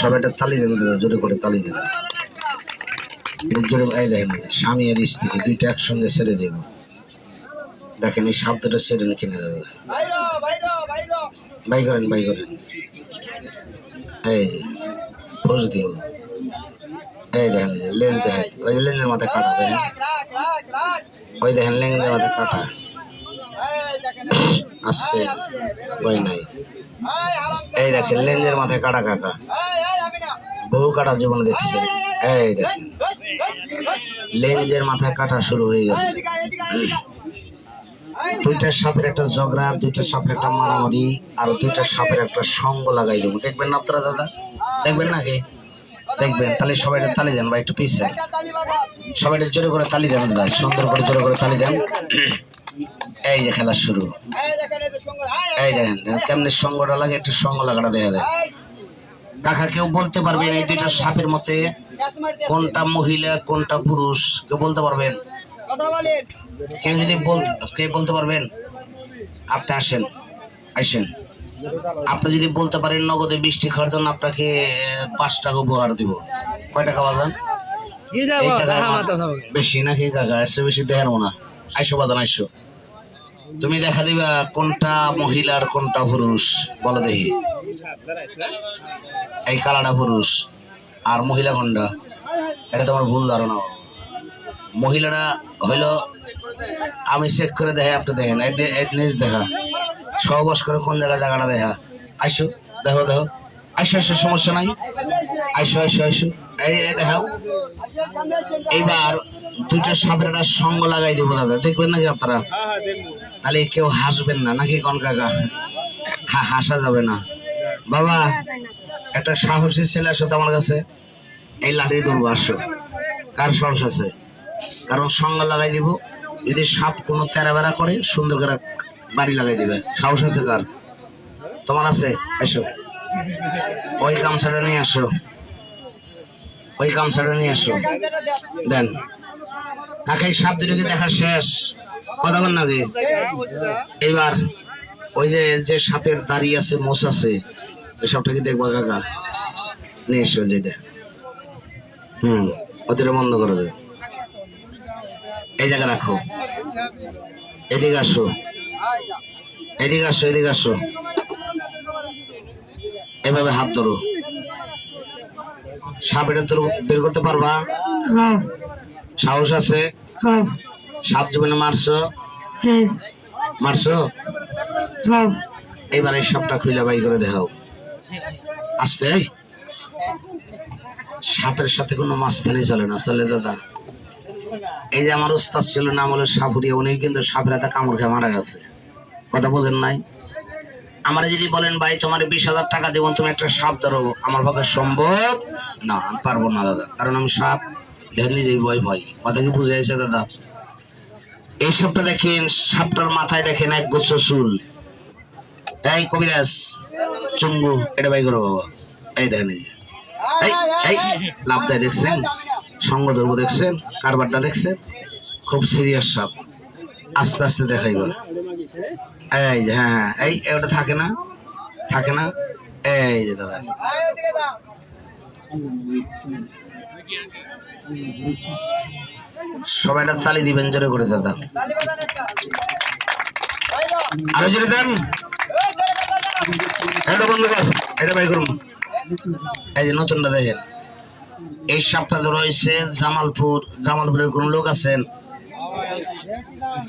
সবাই একটা তালি দেন জোরে করে তালি দেন। খুব জোরে, এই দেখেন, স্বামী আর স্ত্রী, দুইটা একসঙ্গে ছেড়ে দেব। দেখেন, এই সাপ দুটো ছেড়ে কিনে, দাদা? বাই করেন বাই করেন। এই দিও এই দেখেন লেন্স দেখেন, ওই লেন্সের মাথায় কাটা, দেখেন। ওই দেখেন লেন্সের মাথায় কাটা। আস্তে, ওই নাই। এই দেখেন লেন্সের মাথায় কাটা কাকা বহু কাটা জীবনে দেখছে এই দেখেন লেন্সের মাথায় কাটা শুরু হয়ে গেছে দুইটা সাপের একটা ঝগড়া দুইটা সাপের একটা মারামারি আর দুইটা সাপের একটা সঙ্গ লাগাই দেবো দেখবেন না আপনারা দাদা দেখবেন নাকি দেখবেন তাহলে সবাই তালি দেন বা একটু পিছিয়ে সবাই জোরে করে তালি দেন দাদা সুন্দর করে জোরে করে তালি দেন এই যে খেলা শুরু এই দেখেন দেখেন কেমনি সঙ্গটা লাগে একটু সঙ্গ লাগাটা দেখা দেয় কাকা কেউ বলতে পারবেন এই দুইটা সাপের মতে কোনটা মহিলা কোনটা পুরুষ কেউ বলতে পারবেন? কেউ যদি কে বলতে পারবেন? আপনি আসেন আসেন। আপনি যদি বলতে পারেন নগদে বৃষ্টি খাওয়ার জন্য আপনাকে পাঁচ টাকা উপহার দিব। কয় টাকা বাজান? টাকা বেশি নাকি কাকা? এসে বেশি দেখার না আইসো বাজান আইসো। তুমি দেখা দিবা কোনটা মহিলার কোনটা পুরুষ, বলো দেখি। এই কালাটা পুরুষ আর মহিলা কোনটা? এটা তোমার ভুল ধারণা। মহিলারা হইল, আমি চেক করে দেখে আপনি দেখেন। জিনিস দেখা। সহবাস করে কোন জায়গায় জায়গাটা দেখা? আইসো, দেখো দেখো। আইসো আইসো, সমস্যা নাই। আইসো আইসো আইসো। এই দেখাও। এইবার দুইটা সাপের সঙ্গ লাগাই দেবো দাদা। দেখবেন নাকি আপনারা? তাহলে কেউ হাসবেন না, নাকি কন কাকা? হা- হাসা যাবে না। বাবা, একটা সাহসী ছেলে আসো তো আমার কাছে। এই লাঠি ধরবো, আসো। কার সাহস আছে? কারণ সঙ্গ লাগাই দিব, যদি সাপ কোনো তেরা বেড়া করে, সুন্দর করে বাড়ি লাগাই দিবে। সাহস আছে কার? তোমার আছে? এসো। ওই গামছাটা নিয়ে আসো। ওই গামছাটা নিয়ে আসো। দেন। কাকাই সাপ দুটোকে দেখা শেষ। কথা বল না যে এবার ওই যে যে সাপের দাড়ি আছে মোষ আছে ওই সাপটাকে দেখব কাকা? নিয়ে এসো যেটা হুম বন্ধ করে দেবে এই জায়গা রাখো। এদিকে আসো। এদিকে আসো এদিকে আসো। এভাবে হাত ধরো। সাপ এটা তোর বের করতে পারবা? সাহস আছে? সাপ জীবনে মারছো? মারছো? এইবার এই সাপটা খুলে বাই করে দেখাও। আসতে? সাপের সাথে কোনো মাঝখানে চলে না চলে দাদা এই যে আমার উস্তাদ ছিল নাম হলো সাপুরিয়া উনি কিন্তু সাপের হাতে কামড় খেয়ে মারা গেছে। কথা বোঝেন নাই? আমার যদি বলেন ভাই তোমার বিশ হাজার টাকা দেবো তুমি একটা সাপ ধরো আমার পক্ষে সম্ভব না আমি পারব না দাদা। কারণ আমি সাপ নিজেই ভয় ভয় কথা কি বুঝে দাদা? এই সাপটা দেখেন সাপটার মাথায় দেখেন এক গুচ্ছ চুল। এই কবিরাজ চুঙ্গু এটা বাই করো বাবা। এই দেখেন এই এই লাভ দেখছেন? সঙ্গ ধরবো দেখছেন? কারবারটা দেখছেন? খুব সিরিয়াস সাপ। আস্তে আস্তে দেখাইবা। এই যে হ্যাঁ হ্যাঁ, এই ওটা থাকে না? থাকে না? এই যে দাদা। সবাই একটা তালি দিবেন, জোরে করে দাদা। আরও জোরে দেন। এই জামালপুর, জামালপুরের কোন লোক আছেন?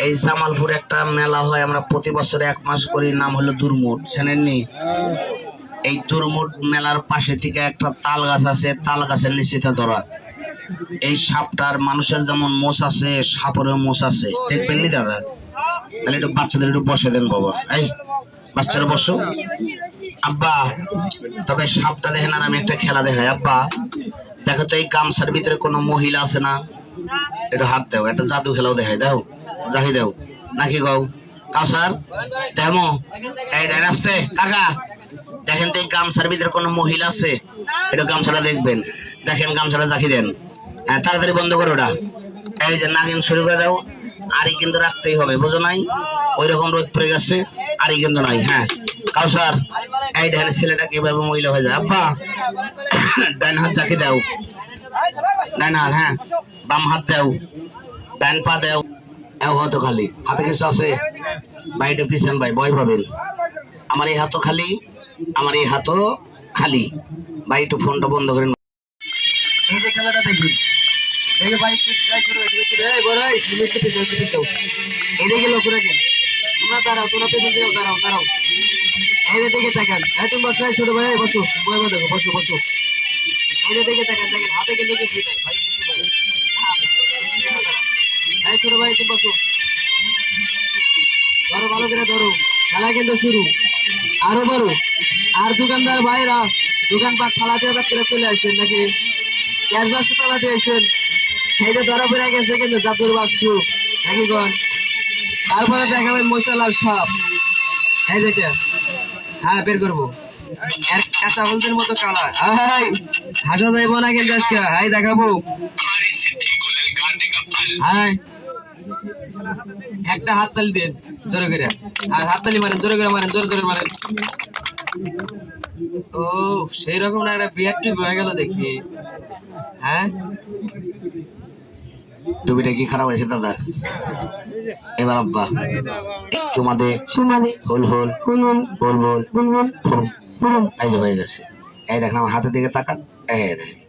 এই জামালপুর একটা মেলা হয়, আমরা প্রতি বছর এক মাস করি, নাম হলো দুর্মুট চেনেননি এই দুর্মুট মেলার পাশে থেকে একটা তাল গাছ আছে, তাল গাছের নিচেতে ধরা। এই সাপটার মানুষের যেমন মোষ আছে, সাপেরও মোষ আছে। দেখবেন নি দাদা? তাহলে একটু বাচ্চাদের একটু বসে দেন বাবা। এই, বাচ্চারা বসো। আব্বা, তবে সাপটা দেখেন আর আমি একটা খেলা দেখাই। আব্বা, দেখো তো এই গামছার ভিতরে কোনো মহিলা আছে না? একটু হাত দাও, একটা জাদু খেলাও দেখাই। দাও, জাহি দাও। নাকি গাও কাউসার দেমো এই দেন আসতে কাকা। দেখেন তো এই গামছার ভিতরে কোনো মহিলা আছে? একটু গামছাটা দেখবেন। দেখেন গামছাটা জাকি দেন। তাড়াতাড়ি বন্ধ করো ওটা। এই যে নাগিন শুরু করে দাও, আরই কিন্তু রাখতেই হবে, বুঝো নাই? ওই রকম রোদ পড়ে গেছে, আরই কিন্তু নাই হ্যাঁ। কাউসার, এই দেখেন ছেলেটা কীভাবে মহিলা হয়ে যায়। আব্বা, ডান হাত যাকে দাও। ডান হাত হ্যাঁ বাম হাত দাও। ডান পা দাও। এও হতো খালি, হাতে কিছু আছে? বাইরে পিছন ভাই, ভয় পাবেন। আমার এই হাতও খালি, আমার এই হাতও খালি। ভাই, একটু ফোনটা বন্ধ করেন। এই যে খেলাটা দেখি দেখে ভাই ট্রাই করো এই বড় ভাই। তুমি একটু পিছনে পিছনে এদিকে লোক রাখেন তোমরা দাঁড়াও তোমরা যাও দাঁড়াও দাঁড়াও। এই দিকে তাকান। এই তুমি বসো এই ছোট ভাই এই বসো। বই দেখো বসো বসো। এই যে দিকে তাকান দেখেন হাতে কিন্তু কিছু নাই। ভাই কিছু হ্যাঁ, এই ছোট ভাই তুমি বসো। ধরো ভালো করে ধরো। খেলা কিন্তু শুরু। আরও বড় আর দোকানদার ভাইরা দোকানপাট রাত্রে চলে আসছেন নাকি? গ্যাস বাক্স তালা দিয়েছেন এই যে ধরা পড়ে গেছে কিন্তু জাদুর বাক্স। গন তারপরে দেখাবেন মশলার সাপ। এই দেখে হ্যাঁ বের করব। এর কাঁচা হলদের মতো কালার। হাই হাসা যাইব না কিন্তু আজকে। হাই দেখাবো। হাই একটা হাত তালি দেন জোরে করে। আর হাত তালি মারেন জোরে করে মারেন জোরে জোরে মারেন। ও সেই রকম না একটা বিয়ারটি হয়ে গেল দেখি। হ্যাঁ? টুপিটা কি খারাপ হয়েছে দাদা? এবার আব্বা। চুমা দে সুমালি হোল। হোল হুনুন বল বল বুনবুন ফুরুম। বুনুন এই যে হয়ে গেছে। এই দেখেন আমার হাতের দিকে তাকান। এই দেখেন।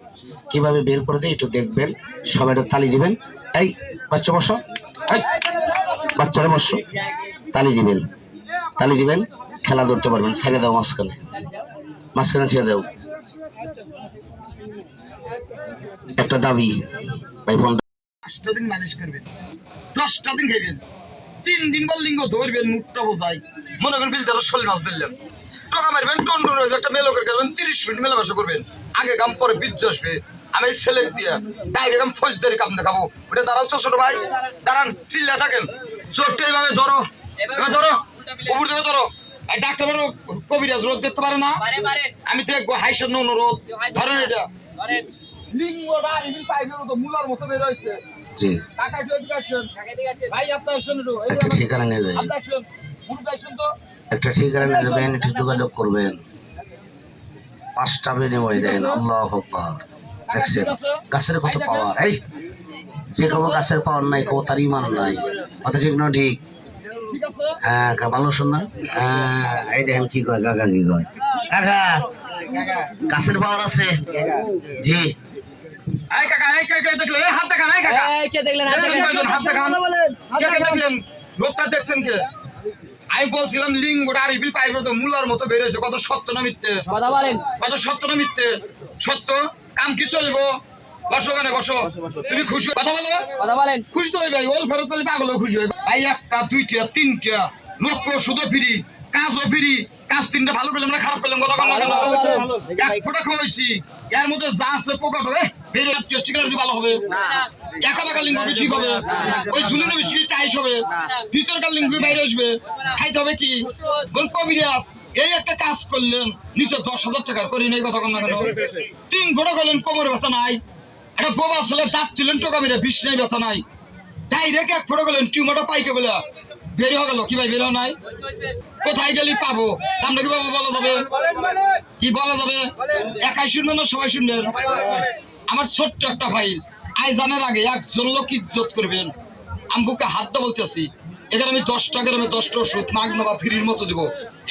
কীভাবে বের করে দেয় একটু দেখবেন। সবাই একটু তালি দিবেন। এই বাচ্চা বসো। এই, বাচ্চারা বসো। তালি দিবেন। তালি দিবেন। খেলা ধরতে পারবেন। ছেড়ে দাও মাঝখানে। মাঝখানে ছেড়ে দাও। একটা দাবি। ভাই ফোন পাঁচটা দিন মালিশ করবেন। দশটা দিন খাইবেন। তিন দিন পর লিঙ্গ ধরবেন মুখটা বোঝাই মনে করেন বিল তেরো শোল মাছ দিলেন টাকা মারবেন টন টন হয়েছে একটা মেলো করে করবেন তিরিশ মিনিট মেলামেশা করবেন। আগে কাম পরে বিদ্যুৎ আসবে। আমি ছেলে দিয়ে ডাইরেক্ট আমি ফৌজদারি কাম দেখাবো। ওটা দাঁড়াও তো ছোট ভাই। দাঁড়ান চিল্লা থাকেন। চোখটা এইভাবে ধরো। এবার ধরো। উপর থেকে ধরো। ডাক্তার কবিরাজ রোদ দেখতে পারে না? আমি দেখব হাইসের নন রোদ ধরেন এটা। লিঙ্গটা ইভিল পাইপের মতো মুলার মতো বের হয়েছে। জি। কাকা একটু ভাই আপনার ঠিকানা নিয়ে যাই। আপনি আসুন। মুরব্বী তো। একটা ঠিকানা নিয়ে যাবেন একটু যোগাযোগ করবেন। পাঁচটা বিনিময় দেন আল্লাহ আকবার। দেখছেন? গাছের কত পাওয়ার? এই যে কব গাছের পাওয়ার নাই কব তার ইমান নাই। কথা ঠিক না ঠিক? হ্যাঁ ভালো শোনা হ্যাঁ এই দেখেন কি কয় কাকা কি কয়। কাকা গাছের পাওয়ার আছে? জি। এই কাকা এই কাকা দেখলে? এই হাত দেখান এই কাকা। কে দেখলেন? এই দেখলেন, হাত দেখান। কে কে দেখলেন? লোকটা দেখছেন কে? আমি বলছিলাম লিঙ্গটা পাইপের মতো মুলার মতো বের হয়েছে। কত সত্য না মিথ্যে? কথা বলেন। কত সত্য না মিথ্যে? সত্য? কাম কি চলবো? বসো কেন বসো। তুমি খুশি? কথা বলো। কথা বলেন। খুশি তো হইবে ওল ফেরত পেলে খুশি ভাই একটা দুইটা তিনটা লক্ষ শুধু ফিরি কাজও ফিরি। কাজ তিনটা ভালো করলাম না খারাপ করলাম কথা। এক ফোঁটা খাওয়াইছি। এর মধ্যে যা আছে পোকা হবে বেরে টেস্টি করে ভালো হবে। একা লিঙ্গ বেশি হবে ওই ঝুলিনে বেশি টাইট হবে। ভিতরকার লিঙ্গ বাইরে আসবে। খাইতে হবে কি? বল কবিরাজ এই একটা কাজ করলেন নিচে দশ হাজার টাকার করি নাই কথা কন না কেন? তিন ফোঁটা করলেন কোমরে ব্যথা নাই। একটা দাঁত তুলেন টোকা মেরে বিষ নাই ব্যথা নাই। ডাইরেক্ট এক ফোটো গেলেন টিউমারটা পাইকে বলে। বের গেল, কি ভাই, বের নাই? কোথায় গেলি পাবো? আমরা কি বাবু বলা যাবে? কি বলা যাবে? একাই শুনবেন না সবাই শুনবেন? আমার ছোট্ট একটা ফাইল আই জানার আগে একজন লোক ইজ্জত করবেন। আমি বুকে হাত দিয়ে বলতেছি এখানে আমি দশ টাকার আমি দশটা ওষুধ মাগনা বা ফ্রির মতো দিব।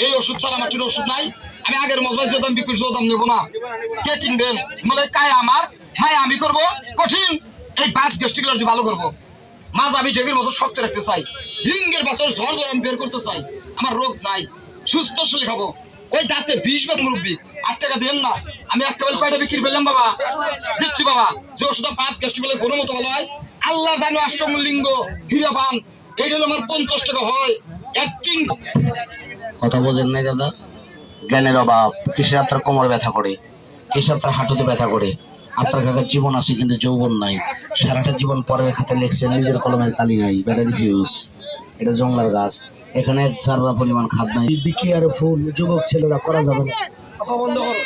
এই ওষুধ ছাড়া আমার ওষুধ নাই। আমি আগের মজবাই যে দাম বিক্রি দাম নেব না। কে কিনবেন? বলে, কায় আমার? হ্যাঁ আমি করব। কঠিন। এই গ্যাস্ট্রিক অ্যালার্জি ভালো করব। মাছ আমি ঢেকের মতো শক্ত রাখতে চাই। লিঙ্গের ভেতর ঝড় ঝড় আমি বের করতে চাই। আমার রোগ নাই। সুস্থ শরীর খাব ওই দাঁতে বিষ বা মুরব্বী। আট টাকা দেন না। আমি একটা বেল কয়টা বিক্রি করলাম বাবা? দিচ্ছি বাবা। যে ওষুধ পাঁচ গ্যাস্ট্রিক বলে গরু মতো ভালো হয়। আল্লাহ জানো অষ্টম লিঙ্গ হীরা পান এইটা আমার পঞ্চাশ টাকা হয়। একদিন কথা বোঝেন নাই দাদা? জ্ঞানের অভাব। কৃষি আপনার কোমর ব্যথা করে। কৃষি আপনার হাঁটুতে ব্যথা করে। আপনার কাছে জীবন আছে কিন্তু যৌবন নাই। সারাটা জীবন পরে খাতে লিখছে নিজের কলমের কালি নাই। ব্যাটারি ফিউজ এটা জঙ্গলার গাছ। এখানে এক সাররা পরিমাণ খাদ নাই। বিকি আর ফুল যুবক ছেলেরা করা যাবে না। বন্ধ করো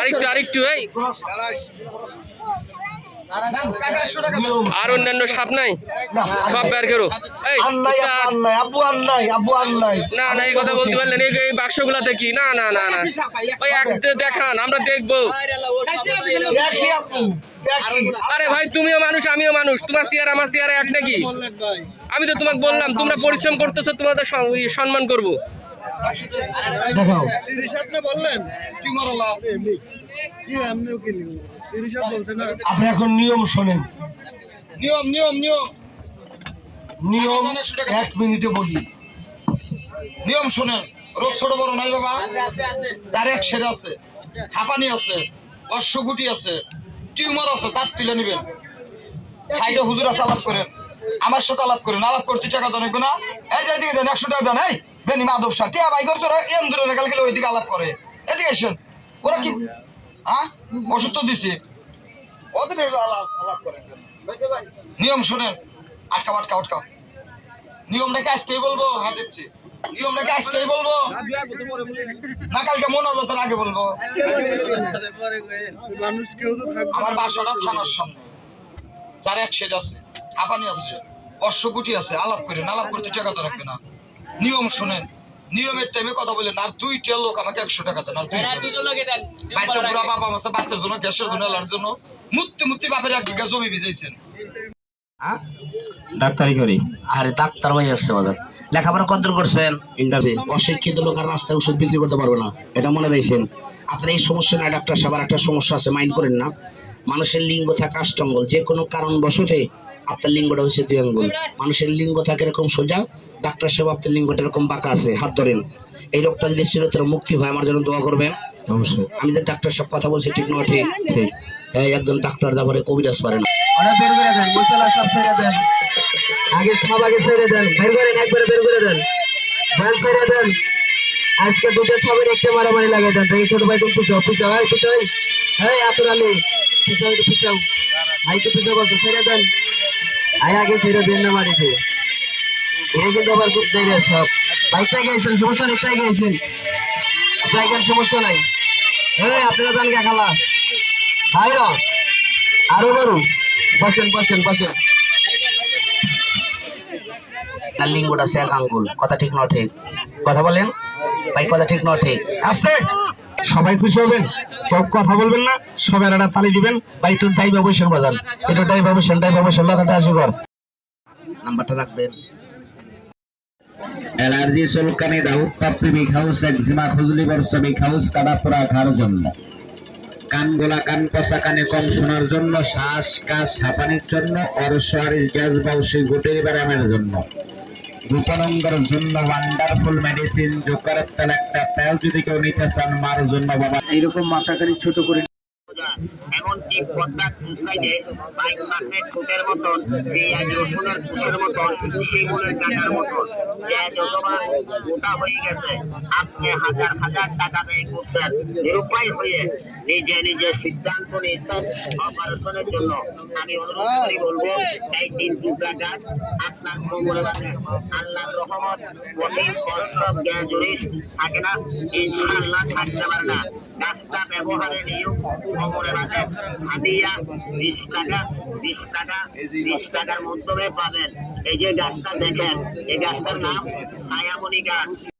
আরেকটু আরেকটু এই। আর অন্যান্য সাপ নাই? সব বের করো। না না এই কথা বলতে পারলেন। এই বাক্সগুলাতে কি? না না না না। ওই এক দেখান আমরা দেখব। আরে ভাই তুমিও মানুষ আমিও মানুষ। তোমার চেয়ার আমার চেয়ার এক নাকি? আমি তো তোমাকে বললাম তোমরা পরিশ্রম করতেছো তোমাদের সম্মান করব। দেখাও। বললেন? আপনি এখন নিয়ম শোনেন। নিয়ম নিয়ম নিয়ম। নিয়ম এক মিনিটে বলি। নিয়ম শোনেন। রোগ ছোট বড় নাই বাবা? যার এক সের আছে হাঁপানি আছে অশ্বগুটি আছে টিউমার আছে তার তুলে নেবেন। সাইডে হুজুর আছে আলাপ করেন। আমার সাথে আলাপ করেন। আলাপ করতে টাকা দেন না? এই যে এদিকে দেন একশো টাকা দেন এই। বেনি মাধব সাহ টিয়া ভাই করতে এম দূরে কালকে ওইদিকে আলাপ করে। এদিকে এসেন ওরা কি হ্যাঁ? ওষুধ তো দিছি। ওদের আলাপ আলাপ করেন নিয়ম শুনেন। নিয়মটাকে আজকেই বলব? হ্যাঁ দিচ্ছি। নিয়মটাকে আজকেই বলব? না কালকে হতো আগে বলব। মানুষ কেউ তো থাকবে আমার বাসাটা থানার সামনে। যার এক সেট আছে। হাঁপানি আছে। অশ্বকুটি আছে। আলাপ করেন। আলাপ করতে টাকা তো রাখবে না। নিয়ম শুনেন। নিয়মের টাইমে কথা বলেন আর দুইটা লোক আমাকে একশো টাকা দেন আর বাড়িতে বুড়া বাবা মাসে বাচ্চার জন্য গ্যাসের জন্য এলার জন্য মুত্তি মুত্তি বাপের এক বিঘা জমি ভিজাইছেন। ডাক্তারি করি। আরে ডাক্তার ভাই আসছে বাজার। লেখাপড়া কত করছেন? ইন্টারভিউ। অশিক্ষিত লোক রাস্তায় ওষুধ বিক্রি করতে পারবে না এটা মনে রাখেন। আপনার এই সমস্যা না ডাক্তার সাহেব একটা সমস্যা আছে মাইন্ড করেন না। মানুষের লিঙ্গ থাকা আষ্টঙ্গল যে কোনো কারণ বসতে আপনার লিঙ্গটা হচ্ছে দুই আঙ্গুল। মানুষের লিঙ্গ থাকে এরকম সোজা ডাক্তার সাহেব আপনার লিঙ্গটা এরকম বাঁকা আছে হাত ধরেন। এই রোগটা যদি চিরতর মুক্তি হয় আমার জন্য দোয়া করবেন। আমি যে ডাক্তার সব কথা বলছি ঠিক নয় ঠিক? এই একজন ডাক্তার তারপরে কবিরাজ পারে না। অনেক বের করে দেন মশলা সব ছেড়ে দেন। আগে সব আগে ছেড়ে দেন বের করেন একবারে বের করে দেন। ছেড়ে দেন। আজকে দুটো সবে দেখতে মারামারি লাগে দেন। দেখি ছোট ভাই তুমি পিছাও পিছাও হয় হ্যাঁ আতুর আলী পিছাও পিছাও। ভাই তো পিছাও বসো ছেড়ে দেন। আগে না এরা কিন্তু আবার খুব সব। বাইকটাই গেছেন সমস্যা নেই, তাই গেছেন সমস্যা নাই। হ্যাঁ আপনারা গে খালা। ভাইরা আরও বড়। বসেন বসেন বসেন। লিঙ্গটা এক আঙ্গুল, কথা ঠিক নয়, ঠিক। কথা বলেন? ভাই, কথা ঠিক নয়, ঠিক। আসতে সবাই খুশি হবেন? কেউ কথা বলবেন না সবাই একটা তালি দিবেন, বা একটু টাইপ অবশ্যই বাজান একটু টাইপ অবশ্যই টাইপ অবশ্যই মাথাটা আসু নাম্বারটা রাখবেন। অ্যালার্জি চুলকানি, দাউদ, পাপড়ি বিখাউস একজিমা, খুজলি, বর্ষ বিখাউস কাদাপোড়া, ঘাড় জন্য। কান গোলা, কান পচা, কানে কম শোনার জন্য, শ্বাস, কাশ, হাঁপানির জন্য অরসোয়ারিস গ্যাস, বাউসি, গুটির ব্যায়ামের জন্য। রূপানঙ্গের জন্য ওয়ান্ডারফুল মেডিসিন জোকারের তেল একটা তেল যদি কেউ নিতে চান, মার জন্য বাবা। এইরকম মাথাখানি ছোট করে এমনকি হয়ে গেছে। আপনি হাজার হাজার টাকা ব্যয় করছেন। নিরুপায় হয়ে নিজে নিজে সিদ্ধান্ত নিয়েছেন অপারেশনের জন্য। আমি অনুরোধ করি, বলব, এই তিন টুকরা গাছ থাকতে পারে না। গাছটা ব্যবহারে নিয়েও খবরে রাখেন হাতিয়া বিশ টাকা বিশ টাকা বিশ টাকার মাধ্যমে পাবেন। এই যে গাছটা দেখেন এই গাছটার নাম ছায়ামণি গাছ।